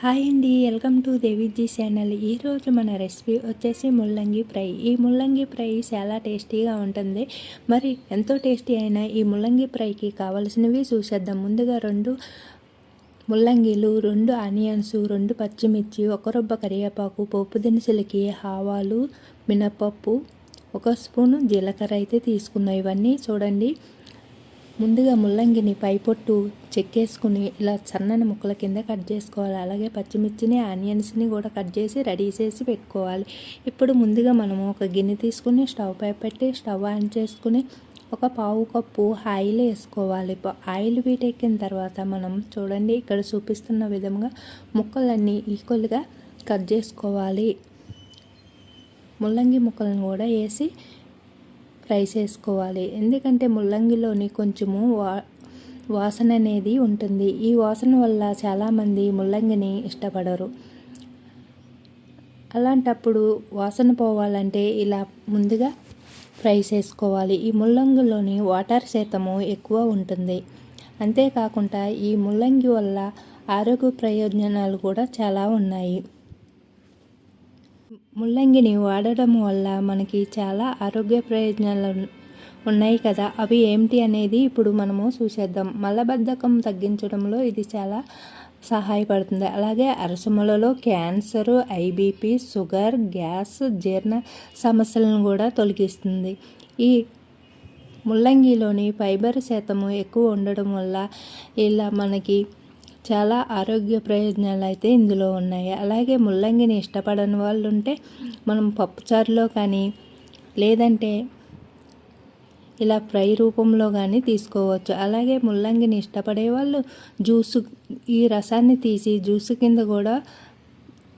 Hi అండి welcome to Deviji channel. ఈరోజు మన రెసిపీ వచ్చేసి ముల్లంగి ఫ్రై. ఈ ముల్లంగి ఫ్రై చాలా టేస్టీగా ఉంటుంది. మరి ఎంతో టేస్టీ అయిన ఈ ముల్లంగి ఫ్రైకి కావలసినవి చూసేద్దాం. ముందుగా రెండు ముల్లంగిలు రెండు ఆనియన్స్ రెండు పచ్చిమిర్చి ఒక రొబ్బ కరివేపాకు పోపు దినుసులకి ఆవాలు మినపప్పు ఒక స్పూను జీలకర్ర అయితే తీసుకున్నాం. ఇవన్నీ చూడండి. ముందుగా ముల్లంగిని పైపొట్టు చెక్కేసుకుని ఇలా సన్నని ముక్కల కింద కట్ చేసుకోవాలి. అలాగే పచ్చిమిర్చిని ఆనియన్స్ని కూడా కట్ చేసి రెడీ చేసి పెట్టుకోవాలి. ఇప్పుడు ముందుగా మనము ఒక గిన్నె తీసుకుని స్టవ్ పై పెట్టి స్టవ్ ఆన్ చేసుకుని ఒక పావు కప్పు ఆయిల్ వేసుకోవాలి. ఆయిల్ వీటెక్కిన తర్వాత మనం చూడండి ఇక్కడ చూపిస్తున్న విధంగా ముక్కలన్నీ ఈక్వల్గా కట్ చేసుకోవాలి. ముల్లంగి ముక్కలను కూడా వేసి ఫ్రై చేసుకోవాలి. ఎందుకంటే ముల్లంగిలోని కొంచెము వా వాసన అనేది ఉంటుంది. ఈ వాసన వల్ల చాలామంది ముల్లంగిని ఇష్టపడరు. అలాంటప్పుడు వాసన పోవాలంటే ఇలా ముందుగా ఫ్రై చేసుకోవాలి. ఈ ముల్లంగిలోని వాటర్ శాతము ఎక్కువ ఉంటుంది. అంతేకాకుండా ఈ ముల్లంగి వల్ల ఆరోగ్య ప్రయోజనాలు కూడా చాలా ఉన్నాయి. ముల్లంగిని వాడటం వల్ల మనకి చాలా ఆరోగ్య ప్రయోజనాలు ఉన్నాయి కదా. అవి ఏమిటి అనేది ఇప్పుడు మనము చూసేద్దాం. మలబద్ధకం తగ్గించడంలో ఇది చాలా సహాయపడుతుంది. అలాగే అరసములలో క్యాన్సర్ ఐబీపీ షుగర్ గ్యాస్ జీర్ణ సమస్యలను కూడా తొలగిస్తుంది. ఈ ముల్లంగిలోని ఫైబర్ శాతము ఎక్కువ ఉండడం వల్ల ఇలా మనకి చాలా ఆరోగ్య ప్రయోజనాలు అయితే ఇందులో ఉన్నాయి. అలాగే ముల్లంగిని ఇష్టపడని వాళ్ళు ఉంటే మనం పప్పుచారులో కానీ లేదంటే ఇలా ఫ్రై రూపంలో కానీ తీసుకోవచ్చు. అలాగే ముల్లంగిని ఇష్టపడే వాళ్ళు జ్యూసు ఈ రసాన్ని తీసి జ్యూసు కింద కూడా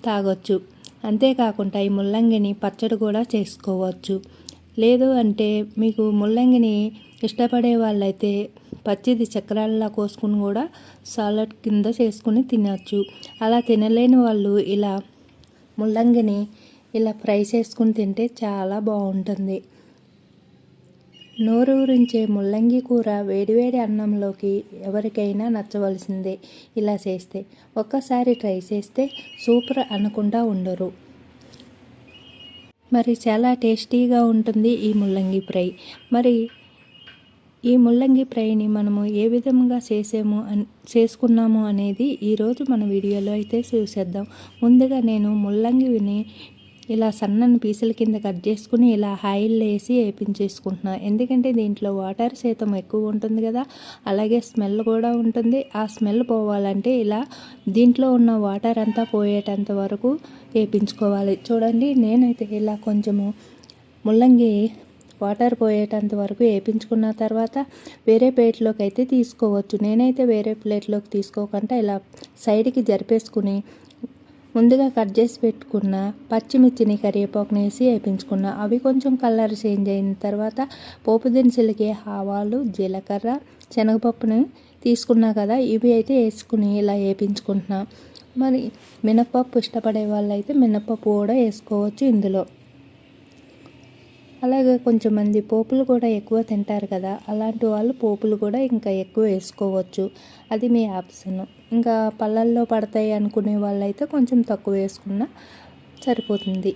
తాగొచ్చు. అంతేకాకుండా ఈ ముల్లంగిని పచ్చడి కూడా చేసుకోవచ్చు. లేదు అంటే మీకు ముల్లంగిని ఇష్టపడే వాళ్ళైతే పచ్చిది చక్రాలలా కోసుకుని కూడా సాలడ్ కింద చేసుకుని తినచ్చు. అలా తినలేని వాళ్ళు ఇలా ముల్లంగిని ఇలా ఫ్రై చేసుకుని తింటే చాలా బాగుంటుంది. నోరూరించే ముల్లంగి కూర వేడివేడి అన్నంలోకి ఎవరికైనా నచ్చవలసిందే ఇలా చేస్తే. ఒక్కసారి ట్రై చేస్తే సూపర్ అనకుండా ఉండరు. మరి చాలా టేస్టీగా ఉంటుంది ఈ ముల్లంగి ఫ్రై. మరి ఈ ముల్లంగి ఫ్రైని మనము ఏ విధంగా చేసాము చేసుకున్నాము అనేది ఈరోజు మన వీడియోలో అయితే చూసేద్దాం. ముందుగా నేను ముల్లంగిని ఇలా సన్నని పీసుల కింద కట్ చేసుకుని ఇలా ఆయిల్ వేసి వేపించేసుకుంటున్నాను ఎందుకంటే దీంట్లో వాటర్ శాతం ఎక్కువ ఉంటుంది కదా అలాగే స్మెల్ కూడా ఉంటుంది. ఆ స్మెల్ పోవాలంటే ఇలా దీంట్లో ఉన్న వాటర్ అంతా పోయేటంత వరకు వేపించుకోవాలి. చూడండి నేనైతే ఇలా కొంచెము ముల్లంగి వాటర్ పోయేటంత వరకు వేపించుకున్న తర్వాత వేరే ప్లేట్లోకి అయితే తీసుకోవచ్చు. నేనైతే వేరే ప్లేట్లోకి తీసుకోకుండా ఇలా సైడ్కి జరిపేసుకుని ముందుగా కట్ చేసి పెట్టుకున్న పచ్చిమిర్చిని కరివేపాకుని వేసి వేపించుకున్న. అవి కొంచెం కలర్ చేంజ్ అయిన తర్వాత పోపు దినుసులకి ఆవాలు జీలకర్ర శనగపప్పుని తీసుకున్నా కదా ఇవి అయితే వేసుకుని ఇలా వేపించుకుంటున్నా. మరి మినపప్పు ఇష్టపడే వాళ్ళైతే మినపప్పు కూడా వేసుకోవచ్చు ఇందులో. అలాగే కొంచెం మంది పోపులు కూడా ఎక్కువ తింటారు కదా అలాంటి వాళ్ళు పోపులు కూడా ఇంకా ఎక్కువ వేసుకోవచ్చు. అది మీ ఆప్షన్. ఇంకా పళ్ళల్లో పడతాయి అనుకునే వాళ్ళైతే కొంచెం తక్కువ వేసుకున్నా సరిపోతుంది.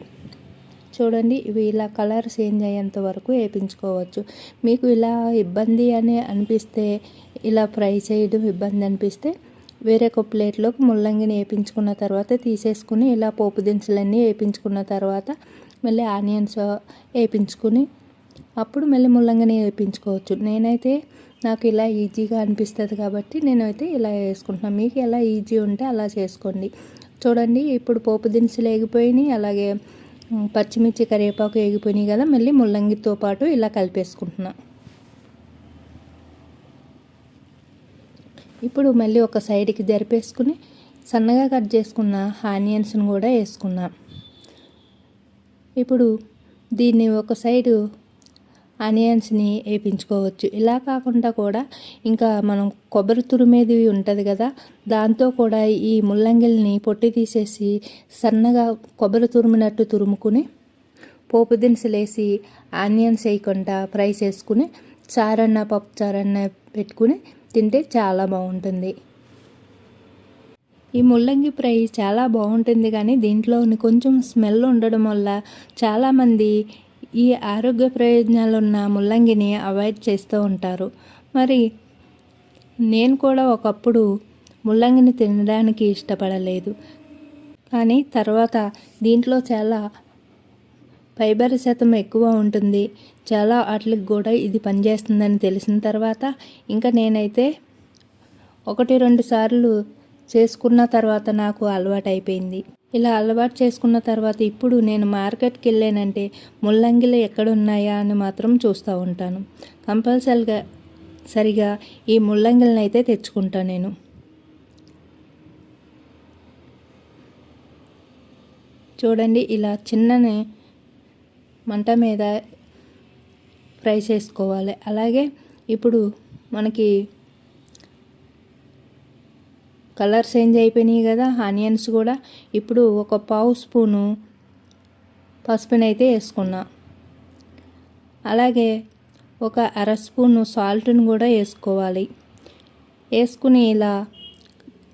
చూడండి ఇవి ఇలా కలర్ చేంజ్ అయ్యేంత వరకు వేయించుకోవచ్చు మీకు ఇలా ఇబ్బంది అని అనిపిస్తే ఇలా ఫ్రై చేయడం ఇబ్బంది అనిపిస్తే వేరే ఒక ప్లేట్లోకి ముల్లంగిని వేయించుకున్న తర్వాత తీసేసుకుని ఇలా పోపు దినుసులన్నీ వేయించుకున్న తర్వాత మళ్ళీ ఆనియన్స్ వేయించుకుని అప్పుడు మళ్ళీ ముల్లంగిని వేయించుకోవచ్చు నేనైతే నాకు ఇలా ఈజీగా అనిపిస్తుంది కాబట్టి నేనైతే ఇలా వేసుకుంటున్నాను మీకు ఎలా ఈజీ ఉంటే అలా చేసుకోండి. చూడండి ఇప్పుడు పోపు దినుసులు వేగిపోయినాయి అలాగే పచ్చిమిర్చి కరివేపాకు వేగిపోయినాయి కదా మళ్ళీ ముల్లంగితో పాటు ఇలా కలిపేసుకుంటున్నా. ఇప్పుడు మళ్ళీ ఒక సైడ్కి జరిపేసుకుని సన్నగా కట్ చేసుకున్న ఆనియన్స్ని కూడా వేసుకున్నాను ఇప్పుడు దీన్ని ఒక సైడు ఆనియన్స్ని వేయించుకోవచ్చు ఇలా కాకుండా కూడా ఇంకా మనం కొబ్బరి తురిమేది ఉంటుంది కదా దాంతో కూడా ఈ ముల్లంగిల్ని పొట్టి తీసేసి సన్నగా కొబ్బరి తురిమినట్టు తురుముకుని పోపు దినుసులు వేసి ఆనియన్స్ వేయకుండా ఫ్రై చేసుకుని చారన్న పప్పు చారన్న పెట్టుకుని తింటే చాలా బాగుంటుంది. ఈ ముల్లంగి ఫ్రై చాలా బాగుంటుంది కానీ దీంట్లోని కొంచెం స్మెల్ ఉండడం వల్ల చాలామంది ఈ ఆరోగ్య ప్రయోజనాలు ఉన్న ముల్లంగిని అవాయిడ్ చేస్తూ ఉంటారు. మరి నేను కూడా ఒకప్పుడు ముల్లంగిని తినడానికి ఇష్టపడలేదు. కానీ తర్వాత దీంట్లో చాలా ఫైబర్ శాతం ఎక్కువ ఉంటుంది. చాలా వాటికి కూడా ఇది పనిచేస్తుందని తెలిసిన తర్వాత ఇంకా నేనైతే ఒకటి రెండు సార్లు చేసుకున్న తర్వాత నాకు అలవాటైపోయింది ఇలా అలవాటు చేసుకున్న తర్వాత ఇప్పుడు నేను మార్కెట్కి వెళ్ళానంటే ముల్లంగిలు ఎక్కడ ఉన్నాయా అని మాత్రం చూస్తూ ఉంటాను. కంపల్సరిగా సరిగా ఈ ముల్లంగిలను అయితే తెచ్చుకుంటాను నేను. చూడండి ఇలా చిన్ననే మంట మీద ఫ్రై చేసుకోవాలి. అలాగే ఇప్పుడు మనకి కలర్ చేంజ్ అయిపోయినాయి కదా ఆనియన్స్ కూడా. ఇప్పుడు ఒక పావు స్పూను పసుపునైతే వేసుకున్నా. అలాగే ఒక అర స్పూను సాల్ట్ను కూడా వేసుకోవాలి. వేసుకుని ఇలా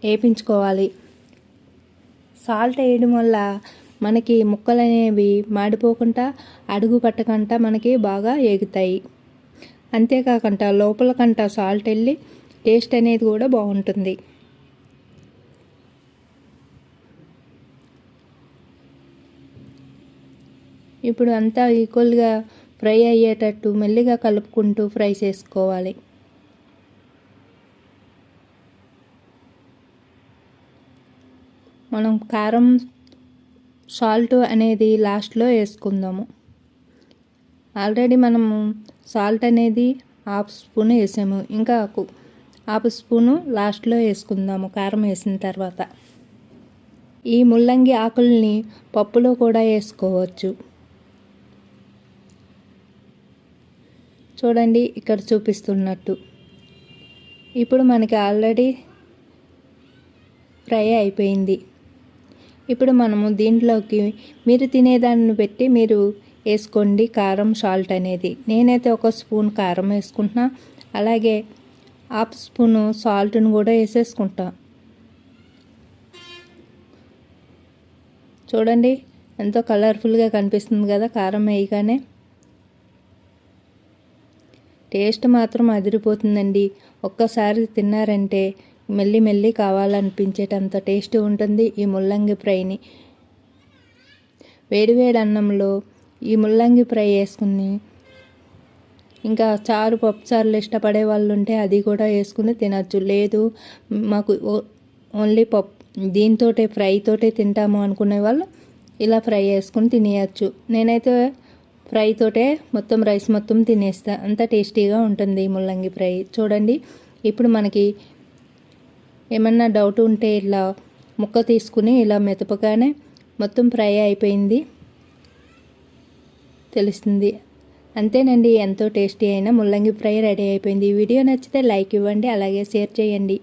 వేపించుకోవాలి. సాల్ట్ వేయడం వల్ల మనకి ముక్కలు అనేవి మాడిపోకుండా అడుగు పట్టకుండా మనకి బాగా ఏగుతాయి. అంతేకాకుండా లోపల కంట సాల్ట్ వెళ్ళి టేస్ట్ అనేది కూడా బాగుంటుంది. ఇప్పుడు అంతా ఈక్వల్గా ఫ్రై అయ్యేటట్టు మెల్లిగా కలుపుకుంటూ ఫ్రై చేసుకోవాలి. మనం కారం సాల్ట్ అనేది లాస్ట్లో వేసుకుందాము. ఆల్రెడీ మనము సాల్ట్ అనేది హాఫ్ స్పూన్ వేసాము. ఇంకా హాఫ్ స్పూను లాస్ట్లో వేసుకుందాము కారం వేసిన తర్వాత. ఈ ముల్లంగి ఆకుల్ని పప్పులో కూడా వేసుకోవచ్చు. చూడండి ఇక్కడ చూపిస్తున్నట్టు. ఇప్పుడు మనకి ఆల్రెడీ ఫ్రై అయిపోయింది. ఇప్పుడు మనము దీంట్లోకి మీరు తినేదాన్ని పెట్టి మీరు వేసుకోండి కారం సాల్ట్ అనేది. నేనైతే ఒక స్పూన్ కారం వేసుకుంటున్నా. అలాగే హాఫ్ స్పూను సాల్ట్ను కూడా వేసేసుకుంటా. చూడండి ఎంతో కలర్ఫుల్గా కనిపిస్తుంది కదా కారం వేయగానే. టేస్ట్ మాత్రం అదిరిపోతుందండి. ఒక్కసారి తిన్నారంటే మెల్లి మెల్లి కావాలనిపించేటంత టేస్ట్ ఉంటుంది ఈ ముల్లంగి ఫ్రైని. వేడివేడి అన్నంలో ఈ ముల్లంగి ఫ్రై వేసుకుని ఇంకా చారు పప్పు చారులు ఇష్టపడే వాళ్ళు ఉంటే అది కూడా వేసుకుని తినచ్చు. లేదు మాకు ఓన్లీ పప్పు దీంతోటే ఫ్రైతోటే తింటాము అనుకునే వాళ్ళు ఇలా ఫ్రై వేసుకుని తినేయచ్చు. నేనైతే ఫ్రైతోటే మొత్తం రైస్ మొత్తం తినేస్తా. అంత టేస్టీగా ఉంటుంది ముల్లంగి ఫ్రై. చూడండి ఇప్పుడు మనకి ఏమన్నా డౌట్ ఉంటే ఇలా ముక్క తీసుకుని ఇలా మెతపగానే మొత్తం ఫ్రై అయిపోయింది. తెలుస్తుంది. అంతేనండి ఎంతో టేస్టీ అయిన ముల్లంగి ఫ్రై రెడీ అయిపోయింది. ఈ వీడియో నచ్చితే లైక్ ఇవ్వండి అలాగే షేర్ చేయండి.